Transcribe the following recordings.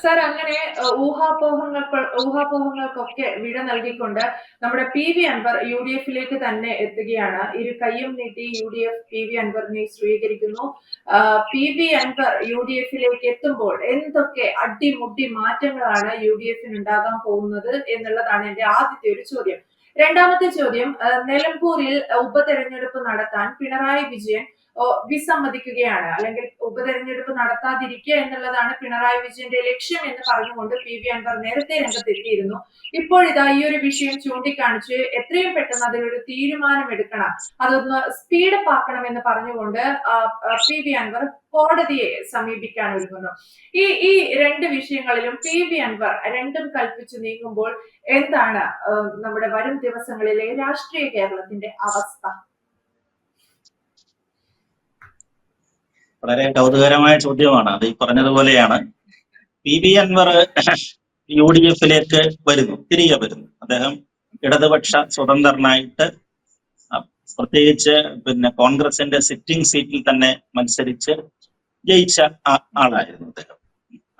Sir അങ്ങനെ ഊഹാപോഹങ്ങൾ ഊഹാപോഹങ്ങൾക്ക് ഊഹാപോഹങ്ങൾക്കൊക്കെ വിട നൽകിക്കൊണ്ട് നമ്മുടെ P V Anvar U D എഫിലേക്ക് തന്നെ എത്തുകയാണ്. ഇരു കൈയും നീട്ടി U D F P V അൻവറിനെ സ്വീകരിക്കുന്നു. P V Anvar U D എഫിലേക്ക് എത്തുമ്പോൾ എന്തൊക്കെ അടിമുടി മാറ്റങ്ങളാണ് യു ഡി എഫിന് ഉണ്ടാകാൻ പോകുന്നത് എന്നുള്ളതാണ് എന്റെ ആദ്യത്തെ ഒരു ചോദ്യം. രണ്ടാമത്തെ ചോദ്യം നിലമ്പൂരിൽ ഉപതെരഞ്ഞെടുപ്പ് നടത്താൻ പിണറായി വിജയൻ വിസമ്മതിക്കുകയാണ്. അല്ലെങ്കിൽ ഉപതെരഞ്ഞെടുപ്പ് നടത്താതിരിക്കുക എന്നുള്ളതാണ് പിണറായി വിജയന്റെ ലക്ഷ്യം എന്ന് പറഞ്ഞുകൊണ്ട് പി വി അൻവർ നേരത്തെ രംഗത്തെത്തിയിരുന്നു. ഇപ്പോഴിതാ ഈ ഒരു വിഷയം ചൂണ്ടിക്കാണിച്ച് എത്രയും പെട്ടെന്ന് അതിലൊരു തീരുമാനം എടുക്കണം അതൊന്ന് സ്പീഡപ്പ് ആക്കണം എന്ന് പറഞ്ഞുകൊണ്ട് പി വി അൻവർ കോടതിയെ സമീപിക്കാൻ ഒരുങ്ങുന്നു. ഈ ഈ രണ്ട് വിഷയങ്ങളിലും പി വി അൻവർ രണ്ടും കൽപ്പിച്ചു നീങ്ങുമ്പോൾ എന്താണ് നമ്മുടെ വരും ദിവസങ്ങളിലെ രാഷ്ട്രീയ കേരളത്തിന്റെ അവസ്ഥ? വളരെ കൗതുകരമായ ചോദ്യമാണ്. അത് ഈ പറഞ്ഞതുപോലെയാണ്. P B Anvar U D എഫിലേക്ക് വരുന്നു. തിരികെ വരുന്നു. അദ്ദേഹം ഇടതുപക്ഷ സ്വതന്ത്രനായിട്ട് പ്രത്യേകിച്ച് പിന്നെ കോൺഗ്രസിന്റെ സിറ്റിംഗ് സീറ്റിൽ തന്നെ മത്സരിച്ച് ജയിച്ച ആളായിരുന്നു അദ്ദേഹം.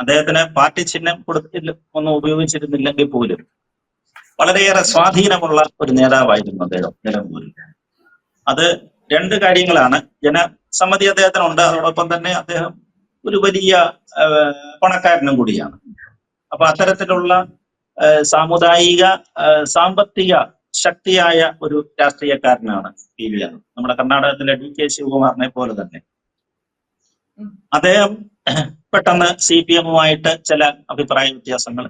അദ്ദേഹത്തിന് പാർട്ടി ചിഹ്നം കൊടുത്തില്ല ഒന്നും ഉപയോഗിച്ചിരുന്നില്ലെങ്കിൽ പോലും വളരെയേറെ സ്വാധീനമുള്ള ഒരു നേതാവായിരുന്നു അദ്ദേഹം നിലമ്പൂരിൽ. അത് രണ്ട് കാര്യങ്ങളാണ്. ജനസമ്മതി അദ്ദേഹത്തിനുണ്ട്. അതോടൊപ്പം തന്നെ അദ്ദേഹം ഒരു വലിയ പണക്കാരനും കൂടിയാണ്. അപ്പൊ അത്തരത്തിലുള്ള സാമുദായിക സാമ്പത്തിക ശക്തിയായ ഒരു രാഷ്ട്രീയക്കാരനാണ് പി. വി. ആർ നമ്മുടെ കർണാടകത്തിലെ ഡി. കെ. ശിവകുമാറിനെ പോലെ തന്നെ. അദ്ദേഹം പെട്ടെന്ന് സി. പി. എമ്മുമായിട്ട് ചില അഭിപ്രായ വ്യത്യാസങ്ങൾ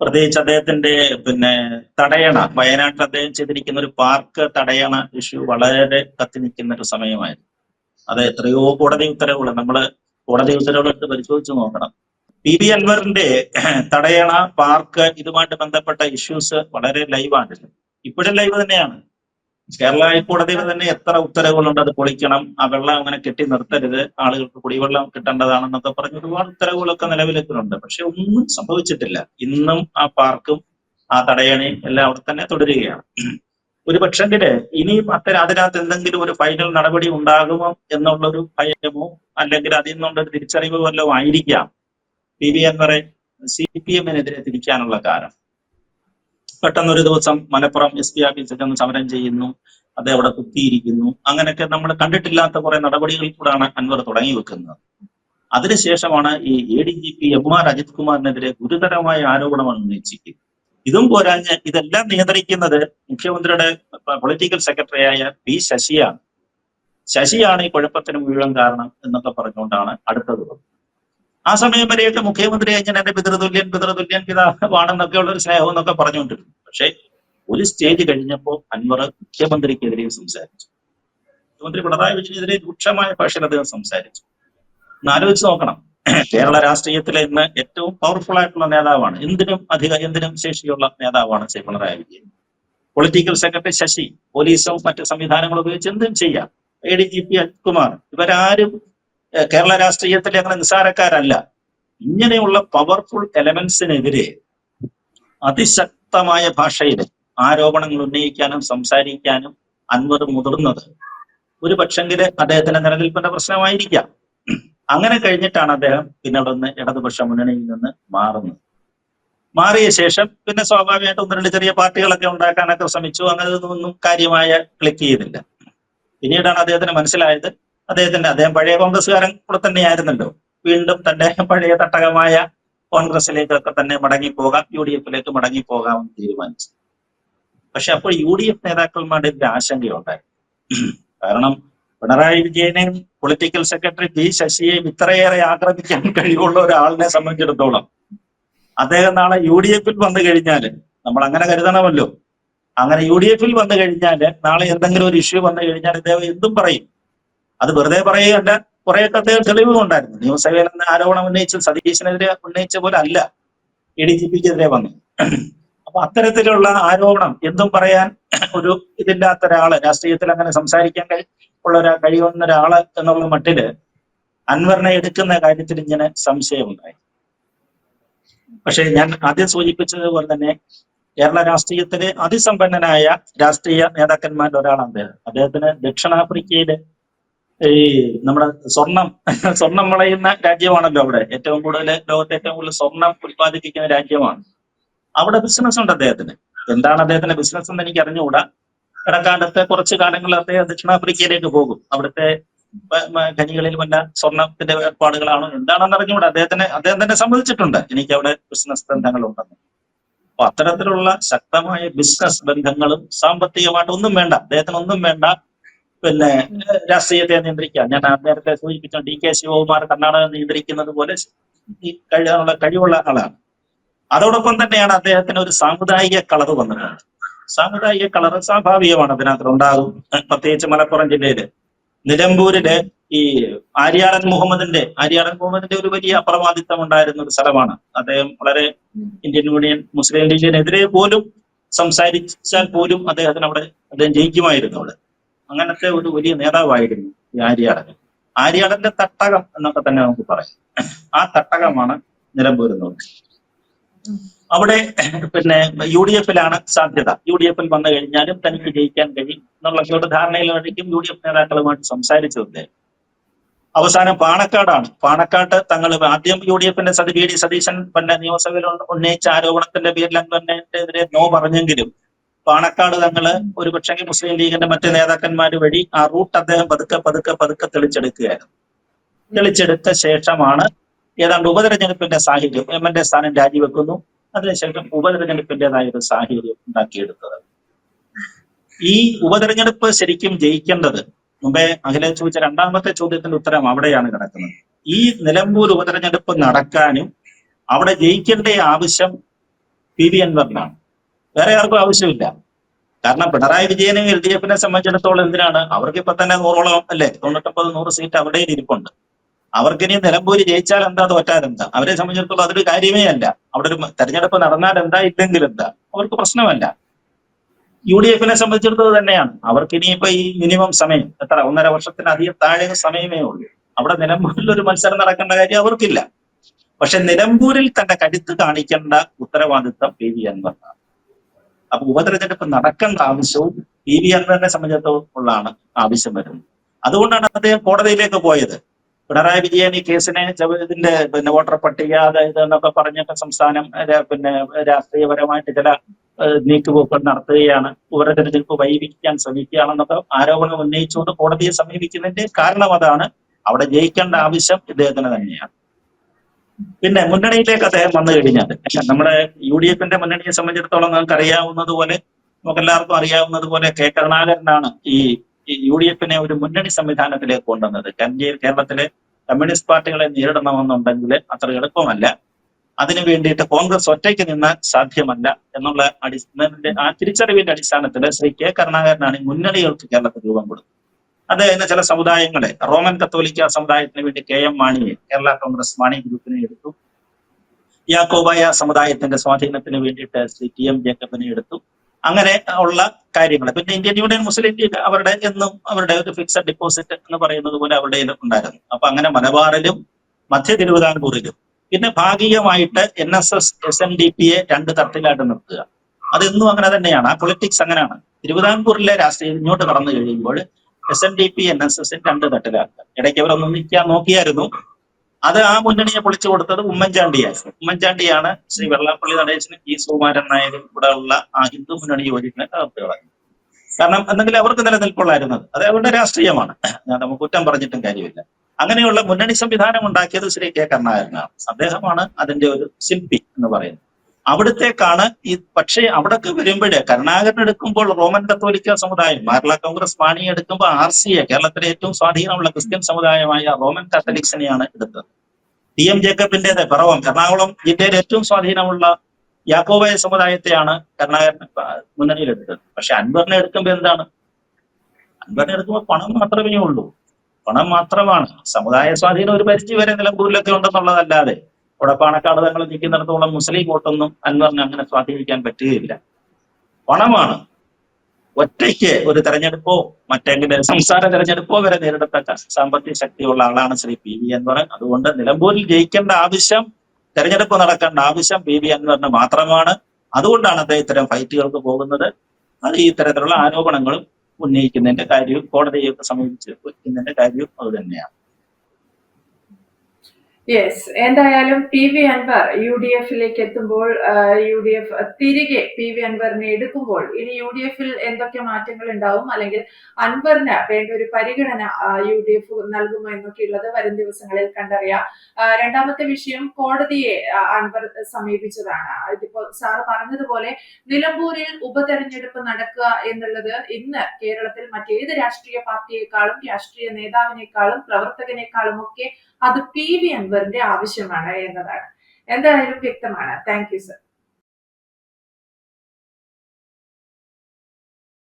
പ്രത്യേകിച്ച് അദ്ദേഹത്തിന്റെ പിന്നെ തടയണ വയനാട്ടിൽ അദ്ദേഹം ചെയ്തിരിക്കുന്ന ഒരു പാർക്ക് തടയണ ഇഷ്യൂ വളരെ കത്തി നിൽക്കുന്ന ഒരു സമയമായിരുന്നു. അത് എത്രയോ കോടതി ഉത്തരവുകൾ നമ്മൾ കോടതി ഉത്തരവുകൾ പരിശോധിച്ചു നോക്കണം. പി ബി അൻവറിന്റെ തടയണ പാർക്ക് ഇതുമായിട്ട് ബന്ധപ്പെട്ട ഇഷ്യൂസ് വളരെ ലൈവാണ് ഇപ്പോഴും ലൈവ് തന്നെയാണ്. കേരള ഹൈക്കോടതിയിൽ തന്നെ എത്ര ഉത്തരവുകളുണ്ട് അത് പൊളിക്കണം ആ വെള്ളം അങ്ങനെ കെട്ടി നിർത്തരുത് ആളുകൾക്ക് കുടിവെള്ളം കിട്ടേണ്ടതാണെന്നൊക്കെ പറഞ്ഞ് ഒരുപാട് ഉത്തരവുകളൊക്കെ നിലവിലെത്തുന്നുണ്ട് പക്ഷെ ഒന്നും സംഭവിച്ചിട്ടില്ല. ഇന്നും ആ പാർക്കും ആ തടയണയും എല്ലാം അവിടെ തന്നെ തുടരുകയാണ്. ഒരു പക്ഷെങ്കിൽ ഇനിയും അത്തരം അതിനകത്ത് എന്തെങ്കിലും ഒരു ഫൈനൽ നടപടി ഉണ്ടാകുമോ എന്നുള്ളൊരു ഭയമോ അല്ലെങ്കിൽ അതിൽ നിന്നുള്ളൊരു തിരിച്ചറിവ് വല്ലതും ആയിരിക്കാം. പി വി അൻവറെ സി പി എമ്മിനെതിരെ തിരിക്കാനുള്ള കാരണം പെട്ടെന്ന് ഒരു ദിവസം മലപ്പുറം എസ് പി ആഫീസിൽ ചെന്ന് സമരം ചെയ്യുന്നു. അദ്ദേഹം അവിടെ കുത്തിയിരിക്കുന്നു. അങ്ങനെയൊക്കെ നമ്മൾ കണ്ടിട്ടില്ലാത്ത കുറെ നടപടികളിൽ കൂടാണ് അൻവർ തുടങ്ങി വെക്കുന്നത്. അതിനുശേഷമാണ് ഈ A D G P M R Ajith കുമാറിനെതിരെ ഗുരുതരമായ ആരോപണമാണ് ഉന്നയിച്ചിരിക്കുന്നത്. ഇതും പോരാഞ്ഞ് ഇതെല്ലാം നിയന്ത്രിക്കുന്നത് മുഖ്യമന്ത്രിയുടെ പൊളിറ്റിക്കൽ സെക്രട്ടറിയായ പി ശശിയാണ്. ശശിയാണ് ഈ കുഴപ്പത്തിന് മുഴുവൻ കാരണം എന്നൊക്കെ പറഞ്ഞുകൊണ്ടാണ് അടുത്തത് വന്നത്. ആ സമയം വരെയൊക്കെ മുഖ്യമന്ത്രി ഇങ്ങനെ എന്റെ പിതൃതുല്യൻ പിതൃതുല്യൻ പിതാവാണെന്നൊക്കെ ഉള്ള ഒരു സ്നേഹം എന്നൊക്കെ പറഞ്ഞുകൊണ്ടിരുന്നു. പക്ഷേ ഒരു സ്റ്റേജ് കഴിഞ്ഞപ്പോൾ അൻവർ മുഖ്യമന്ത്രിക്കെതിരെ സംസാരിച്ചു. മുഖ്യമന്ത്രി പിണറായി വിജയനെതിരെ രൂക്ഷമായ ഭാഷയിൽ അദ്ദേഹം സംസാരിച്ചു. ഒന്ന് ആലോചിച്ച് നോക്കണം. കേരള രാഷ്ട്രീയത്തിലെ ഇന്ന് ഏറ്റവും പവർഫുൾ ആയിട്ടുള്ള നേതാവാണ് എന്തിനും അധിക എന്തിനും ശേഷിയുള്ള നേതാവാണ് ശ്രീ പിണറായി വിജയൻ. പൊളിറ്റിക്കൽ സെക്രട്ടറി ശശി പോലീസും മറ്റു സംവിധാനങ്ങളും ഉപയോഗിച്ച് എന്തും ചെയ്യാം. A D G P Ajithkumar ഇവരാരും ഏഹ്, കേരള രാഷ്ട്രീയത്തിൽ അങ്ങനെ നിസ്സാരക്കാരല്ല. ഇങ്ങനെയുള്ള പവർഫുൾ എലമെന്റ്സിനെതിരെ അതിശക്തമായ ഭാഷയിൽ ആരോപണങ്ങൾ ഉന്നയിക്കാനും സംസാരിക്കാനും അൻവർ മുതിർന്നത്. ഒരു പക്ഷെങ്കിൽ അദ്ദേഹത്തിന്റെ നിലനിൽപ്പിന്റെ പ്രശ്നമായിരിക്കാം. അങ്ങനെ കഴിഞ്ഞിട്ടാണ് അദ്ദേഹം പിന്നെ അവിടെ ഇടതുപക്ഷ മുന്നണിയിൽ നിന്ന് മാറുന്നത്. മാറിയ ശേഷം പിന്നെ സ്വാഭാവികമായിട്ട് ഒന്ന് രണ്ട് ചെറിയ പാർട്ടികളൊക്കെ ഉണ്ടാക്കാനൊക്കെ ശ്രമിച്ചു. അങ്ങനെ ഒന്നും കാര്യമായ ക്ലിക്ക് ചെയ്തില്ല. പിന്നീടാണ് അദ്ദേഹത്തിന് മനസ്സിലായത് അദ്ദേഹത്തിന്റെ അദ്ദേഹം പഴയ കോൺഗ്രസ്സുകാരൻ കൂടെ തന്നെയായിരുന്നല്ലോ. വീണ്ടും തന്റെ പഴയ തട്ടകമായ കോൺഗ്രസിലേക്കൊക്കെ തന്നെ മടങ്ങി പോകാം യു ഡി എഫിലേക്ക് മടങ്ങി പോകാമെന്ന് തീരുമാനിച്ചു. പക്ഷെ അപ്പോൾ യു ഡി എഫ് നേതാക്കന്മാരുടെ ഇതിൽ ആശങ്കയുണ്ടായി. കാരണം പിണറായി വിജയനെയും പൊളിറ്റിക്കൽ സെക്രട്ടറി പി ശശിയെയും ഇത്രയേറെ ആക്രമിക്കാൻ കഴിവുള്ള ഒരാളിനെ സംബന്ധിച്ചിടത്തോളം അദ്ദേഹം നാളെ യു ഡി എഫിൽ വന്നു കഴിഞ്ഞാൽ നമ്മൾ അങ്ങനെ കരുതണമല്ലോ. അങ്ങനെ യു ഡി എഫിൽ വന്നു കഴിഞ്ഞാൽ നാളെ എന്തെങ്കിലും ഒരു ഇഷ്യൂ വന്നു കഴിഞ്ഞാൽ അദ്ദേഹം എന്തും പറയും. അത് വെറുതെ പറയുകയല്ല കുറെ അദ്ദേഹം തെളിവുകളുണ്ടായിരുന്നു നിയമസഭയിൽ നിന്ന് ആരോപണം ഉന്നയിച്ച. സതീശനെതിരെ ഉന്നയിച്ച പോലെ അല്ല. എ ഡി ജി പിക്കെതിരെ വന്നു അപ്പൊ അത്തരത്തിലുള്ള ആരോപണം എന്തും പറയാൻ ഒരു ഇതില്ലാത്ത ഒരാൾ രാഷ്ട്രീയത്തിൽ അങ്ങനെ സംസാരിക്കാൻ ഉള്ള ഒരാ കഴിയുന്ന ഒരാൾ എന്നുള്ള മട്ടിൽ അൻവറിനെ എടുക്കുന്ന കാര്യത്തിൽ ഇങ്ങനെ സംശയമുണ്ടായി. പക്ഷെ ഞാൻ ആദ്യം സൂചിപ്പിച്ചതുപോലെ തന്നെ കേരള രാഷ്ട്രീയത്തിലെ അതിസമ്പന്നനായ രാഷ്ട്രീയ നേതാക്കന്മാരിൽ ഒരാളാണ് അദ്ദേഹം. അദ്ദേഹത്തിന് ദക്ഷിണാഫ്രിക്കയിൽ ഈ നമ്മുടെ സ്വർണം സ്വർണം വിളയുന്ന രാജ്യമാണല്ലോ അവിടെ. ഏറ്റവും കൂടുതൽ ലോകത്തെ ഏറ്റവും കൂടുതൽ സ്വർണം ഉത്പാദിപ്പിക്കുന്ന രാജ്യമാണ്. അവിടെ ബിസിനസ് ഉണ്ട് അദ്ദേഹത്തിന്. എന്താണ് അദ്ദേഹത്തിന്റെ ബിസിനസ് എന്ന് എനിക്ക് അറിഞ്ഞുകൂടാ. ഇടക്കാലത്ത് കുറച്ച് കാലങ്ങൾ അദ്ദേഹം ദക്ഷിണാഫ്രിക്കയിലേക്ക് പോകും. അവിടുത്തെ ഖനികളിൽ വല്ല സ്വർണത്തിന്റെ ഏർപ്പാടുകളാണോ. എന്താണെന്ന് അറിഞ്ഞുകൂടാ? അദ്ദേഹത്തിന് അദ്ദേഹം തന്നെ സമ്മതിച്ചിട്ടുണ്ട് എനിക്ക് അവിടെ ബിസിനസ് ബന്ധങ്ങൾ ബന്ധങ്ങളുണ്ടെന്ന്. അപ്പൊ അത്തരത്തിലുള്ള ശക്തമായ ബിസിനസ് ബന്ധങ്ങളും സാമ്പത്തികമായിട്ട് ഒന്നും വേണ്ട. അദ്ദേഹത്തിന് ഒന്നും വേണ്ട. പിന്നെ രാഷ്ട്രീയത്തെ നിയന്ത്രിക്കുക. ഞാൻ നേരത്തെ സൂചിപ്പിച്ച ഡി കെ ശിവകുമാർ കർണാടക നിയന്ത്രിക്കുന്നത് പോലെ കഴിയാനുള്ള കഴിവുള്ള ആളാണ്. അതോടൊപ്പം തന്നെയാണ് അദ്ദേഹത്തിന് ഒരു സാമുദായിക കളർ വന്നത്. സാമുദായിക കളർ സ്വാഭാവികമാണ് അതിനകത്ത് ഉണ്ടാകും. പ്രത്യേകിച്ച് മലപ്പുറം ജില്ലയിൽ. നിലമ്പൂരിൽ ഈ ആര്യാടൻ മുഹമ്മദിന്റെ ആര്യാടൻ മുഹമ്മദിന്റെ ഒരു വലിയ അപ്രവാദിത്വം ഉണ്ടായിരുന്ന ഒരു സ്ഥലമാണ്. അദ്ദേഹം വളരെ ഇന്ത്യൻ യൂണിയൻ മുസ്ലിം ലീഗിനെതിരെ പോലും സംസാരിച്ചാൽ പോലും അദ്ദേഹത്തിന് അവിടെ അദ്ദേഹം ജയിക്കുമായിരുന്നു അവിടെ. അങ്ങനത്തെ ഒരു വലിയ നേതാവായിരുന്നു ഈ ആര്യാടൻ. ആര്യാടന്റെ തട്ടകം എന്നൊക്കെ തന്നെ നമുക്ക് പറയാം. ആ തട്ടകമാണ് നിലമ്പൂർ എന്ന് പറയുന്നത് അവിടെ പിന്നെ യു ഡി എഫിലാണ് സാധ്യത. യു ഡി എഫിൽ വന്നു കഴിഞ്ഞാലും തനിക്ക് ജയിക്കാൻ കഴിയും എന്നുള്ള ഒരു ധാരണയിലായിരിക്കും യു ഡി എഫ് നേതാക്കളുമായിട്ട് സംസാരിച്ചത് അവസാനം പാണക്കാടാണ്. പാണക്കാട്ട് തങ്ങൾ ആദ്യം യു ഡി എഫിന്റെ സതി വി ഡി സതീശൻ പിന്നെ നിയമസഭയിൽ ഉന്നയിച്ച ആരോപണത്തിന്റെ പേരിൽ അൻവറിനെതിരെ നോ പറഞ്ഞെങ്കിലും പാണക്കാട് തങ്ങൾ ഒരു പക്ഷേ മുസ്ലിം ലീഗിന്റെ മറ്റ് നേതാക്കന്മാർ വഴി ആ റൂട്ട് അദ്ദേഹം പതുക്കെ പതുക്കെ പതുക്കെ തെളിച്ചെടുക്കുകയായിരുന്നു. തെളിച്ചെടുത്ത ശേഷമാണ് ഏതാണ്ട് ഉപതെരഞ്ഞെടുപ്പിന്റെ സാഹചര്യം എം എൻ എ സ്ഥാനം രാജിവെക്കുന്നു. അതിനുശേഷം ഉപതെരഞ്ഞെടുപ്പിന്റേതായ ഒരു സാഹചര്യം ഉണ്ടാക്കിയെടുത്തത്. ഈ ഉപതെരഞ്ഞെടുപ്പ് ശരിക്കും ജയിക്കേണ്ടത് മുമ്പേ അഖില ചോദിച്ച രണ്ടാമത്തെ ചോദ്യത്തിന്റെ ഉത്തരം അവിടെയാണ് കിടക്കുന്നത്. ഈ നിലമ്പൂർ ഉപതെരഞ്ഞെടുപ്പ് നടക്കാനും അവിടെ ജയിക്കേണ്ട ആവശ്യം പി വി അൻവറിനാണ്. വേറെ ആർക്കും ആവശ്യമില്ല. കാരണം പിണറായി വിജയനെ എൽ ഡി എഫിനെ സംബന്ധിച്ചിടത്തോളം എന്തിനാണ്? അവർക്ക് ഇപ്പൊ തന്നെ നൂറോളം അല്ലെ? തൊണ്ണൂറ്റൊമ്പത് നൂറ് സീറ്റ് അവിടെ ഇരിപ്പുണ്ട് അവർക്കിനി നിലമ്പൂര് ജയിച്ചാൽ എന്താ? തോറ്റാൽ എന്താ? അവരെ സംബന്ധിച്ചിടത്തോളം അതൊരു കാര്യമേ അല്ല. അവിടെ ഒരു തെരഞ്ഞെടുപ്പ് നടന്നാൽ എന്താ? ഇല്ലെങ്കിൽ എന്താ? അവർക്ക് പ്രശ്നമല്ല. യു ഡി എഫിനെ സംബന്ധിച്ചിടത്തോളം തന്നെയാണ്. അവർക്ക് ഇനിയിപ്പോ ഈ മിനിമം സമയം എത്ര? ഒന്നര വർഷത്തിനധികം താഴെ സമയമേ ഉള്ളൂ. അവിടെ നിലമ്പൂരിൽ ഒരു മത്സരം നടക്കേണ്ട കാര്യം അവർക്കില്ല. പക്ഷെ നിലമ്പൂരിൽ തന്റെ കരുത്ത് കാണിക്കേണ്ട ഉത്തരവാദിത്തം പി വി അൻവറിനാണ്. അപ്പൊ ഉപതെരഞ്ഞെടുപ്പ് നടക്കേണ്ട ആവശ്യവും പി വി അൻവറിനെ സംബന്ധിച്ചിടത്തോളം ആവശ്യം വരുന്നത്. അതുകൊണ്ടാണ് അദ്ദേഹം കോടതിയിലേക്ക് പോയത്. പിണറായി വിജയൻ ഈ കേസിനെ ഇതിന്റെ പിന്നെ വോട്ടർ പട്ടിക അതായത് എന്നൊക്കെ പറഞ്ഞൊക്കെ സംസ്ഥാനം പിന്നെ രാഷ്ട്രീയപരമായിട്ട് ചില നീക്കുപോക്കൾ നടത്തുകയാണ്. ഉപതെരഞ്ഞെടുപ്പ് വൈവിക്കാൻ ശ്രമിക്കുകയാണെന്നൊക്കെ ആരോപണം ഉന്നയിച്ചുകൊണ്ട് കോടതിയെ സമീപിക്കുന്നതിന്റെ കാരണം അതാണ്. അവിടെ ജയിക്കേണ്ട ആവശ്യം ഇദ്ദേഹത്തിന് തന്നെയാണ്. പിന്നെ മുന്നണിയിലേക്ക് അദ്ദേഹം വന്നു കഴിഞ്ഞാൽ. നമ്മുടെ യു ഡി എഫിന്റെ മുന്നണിയെ സംബന്ധിച്ചിടത്തോളം നമുക്ക് അറിയാവുന്നതുപോലെ നമുക്കെല്ലാവർക്കും അറിയാവുന്നത് അറിയാവുന്നതുപോലെ കെ. കരുണാകരനാണ് ഈ യു ഡി എഫിനെ ഒരു മുന്നണി സംവിധാനത്തിലേക്ക് കൊണ്ടുവന്നത്. കഞ്ചേരി കേരളത്തിലെ കമ്മ്യൂണിസ്റ്റ് പാർട്ടികളെ നേരിടണമെന്നുണ്ടെങ്കിൽ അത്ര എളുപ്പമല്ല. അതിനു വേണ്ടിയിട്ട് കോൺഗ്രസ് ഒറ്റയ്ക്ക് നിന്ന് സാധ്യമല്ല എന്നുള്ള അടിസ്ഥാനത്തിന്റെ ആ തിരിച്ചറിവിന്റെ അടിസ്ഥാനത്തിൽ ശ്രീ കെ. കരുണാകരനാണ് മുന്നണികൾക്ക് കേരളത്തിൽ രൂപം കൊടുത്തത്. അദ്ദേഹത്തിന് ചില സമുദായങ്ങളെ റോമൻ കത്തോലിക്ക സമുദായത്തിന് വേണ്ടി കെ എം മാണിയെ കേരള കോൺഗ്രസ് മാണി ഗ്രൂപ്പിനെ എടുത്തു. യാക്കോബായ സമുദായത്തിന്റെ സ്വാധീനത്തിന് വേണ്ടിയിട്ട് ശ്രീ ടി എം ജേക്കബിനെ എടുത്തു. അങ്ങനെ ഉള്ള കാര്യങ്ങൾ പിന്നെ ഇന്ത്യൻ യൂണിയൻ മുസ്ലിം ലീഗ് അവരുടെ എന്നും അവരുടെ ഒരു ഫിക്സഡ് ഡിപ്പോസിറ്റ് എന്ന് പറയുന്നത് പോലെ അവരുടെ ഉണ്ടായിരുന്നു. അപ്പൊ അങ്ങനെ മലബാറിലും മധ്യ തിരുവിതാംകൂറിലും. പിന്നെ ഭാഗികമായിട്ട് N S S S N D പിയെ രണ്ട് തരത്തിലായിട്ട് നിർത്തുക. അതെന്നും അങ്ങനെ തന്നെയാണ്. ആ പൊളിറ്റിക്സ് അങ്ങനെയാണ്. തിരുവിതാംകൂറിലെ രാഷ്ട്രീയം ഇങ്ങോട്ട് കടന്നു കഴിയുമ്പോൾ S N D P N S S രണ്ട് തട്ടിലാക്കുക ഇടയ്ക്ക് അവരൊന്ന് നിൽക്കാൻ നോക്കിയായിരുന്നു. അത് ആ മുന്നണിയെ പൊളിച്ചു കൊടുത്തത് ഉമ്മൻചാണ്ടിയായിരുന്നു. ഉമ്മൻചാണ്ടിയാണ് ശ്രീ വെള്ളാപ്പള്ളി നടേശനും ജി സുകുമാരൻ നായരും ഇവിടെ ഉള്ള ആ ഹിന്ദു മുന്നണി കളഞ്ഞു കാരണം എന്തെങ്കിലും അവർക്ക് നിലനിൽപ്പുള്ളായിരുന്നത് അത്. അവരുടെ രാഷ്ട്രീയമാണ്. നമുക്ക് കുറ്റം പറഞ്ഞിട്ടും കാര്യമില്ല. അങ്ങനെയുള്ള മുന്നണി സംവിധാനം ഉണ്ടാക്കിയത് ശ്രീ കെ കരുണാകരനാണ്. അദ്ദേഹമാണ് അതിന്റെ ഒരു ശില്പി എന്ന് പറയുന്നത്. അവിടത്തേക്കാണ് ഈ പക്ഷേ അവിടൊക്കെ വരുമ്പോൾ കരുണാകരൻ എടുക്കുമ്പോൾ റോമൻ കത്തോലിക്ക സമുദായം കേരള കോൺഗ്രസ് മാണി എടുക്കുമ്പോൾ ആർ സി എ കേരളത്തിലെ ഏറ്റവും സ്വാധീനമുള്ള ക്രിസ്ത്യൻ സമുദായമായ റോമൻ കാത്തലിക്സിനെയാണ് എടുത്തത്. ടി എം ജേക്കബിന്റേത് പിറവം എറണാകുളം ജില്ലയിലെ ഏറ്റവും സ്വാധീനമുള്ള യാക്കോബായ സമുദായത്തെയാണ് കരുണാകരൻ മുന്നണിയിലെടുത്തത്. പക്ഷെ അൻവറിനെ എടുക്കുമ്പോൾ എന്താണ്? അൻവറിനെ എടുക്കുമ്പോൾ പണം മാത്രമേ ഉള്ളൂ. പണം മാത്രമാണ്. സമുദായ സ്വാധീനം ഒരു പരിധി വരെ നിലമ്പൂരിലൊക്കെ ഉണ്ടെന്നുള്ളതല്ലാതെ ഇവിടെ പാണക്കാട് തങ്ങൾ നിൽക്കുന്നിടത്തോളം മുസ്ലിം വോട്ടൊന്നും അൻവറിന് അങ്ങനെ സ്വാധീനിക്കാൻ പറ്റുകയില്ല. പണമാണ്. ഒറ്റയ്ക്ക് ഒരു തെരഞ്ഞെടുപ്പോ മറ്റെങ്കിലും സംസ്ഥാന തെരഞ്ഞെടുപ്പോ വരെ നേരിടത്തക്ക സാമ്പത്തിക ശക്തിയുള്ള ആളാണ് ശ്രീ പി വി അൻവർ. അതുകൊണ്ട് നിലമ്പൂരിൽ ജയിക്കേണ്ട ആവശ്യം തെരഞ്ഞെടുപ്പ് നടക്കേണ്ട ആവശ്യം പി വി അൻവറിന് മാത്രമാണ്. അതുകൊണ്ടാണ് അദ്ദേഹം ഇത്തരം ഫൈറ്റുകൾക്ക് പോകുന്നത്. അത് ഈ തരത്തിലുള്ള ആരോപണങ്ങളും ഉന്നയിക്കുന്നതിന്റെ കാര്യവും കോടതിയൊക്കെ സമീപിച്ച് വയ്ക്കുന്നതിന്റെ കാര്യവും അത് തന്നെയാണ്. യെസ് എന്തായാലും P V Anvar U D എഫിലേക്ക് എത്തുമ്പോൾ യു ഡി എഫ് തിരികെ പി വി അൻവറിനെ എടുക്കുമ്പോൾ ഇനി യു ഡി എഫിൽ എന്തൊക്കെ മാറ്റങ്ങൾ ഉണ്ടാവും അല്ലെങ്കിൽ അൻവറിന് വേണ്ട ഒരു പരിഗണന യു ഡി എഫ് നൽകുമോ എന്നൊക്കെയുള്ളത് വരും ദിവസങ്ങളിൽ കണ്ടറിയാം. രണ്ടാമത്തെ വിഷയം കോടതിയെ അൻവർ സമീപിച്ചതാണ്. സാറ് പറഞ്ഞതുപോലെ നിലമ്പൂരിൽ ഉപതെരഞ്ഞെടുപ്പ് നടക്കുക എന്നുള്ളത് ഇന്ന് കേരളത്തിൽ മറ്റേത് രാഷ്ട്രീയ പാർട്ടിയെക്കാളും രാഷ്ട്രീയ നേതാവിനേക്കാളും പ്രവർത്തകനേക്കാളും ഒക്കെ അത് പി വി അൻവറിന്റെ ആവശ്യമാണ് എന്നതാണ്. എന്തായാലും വ്യക്തമാണ്. Thank you sir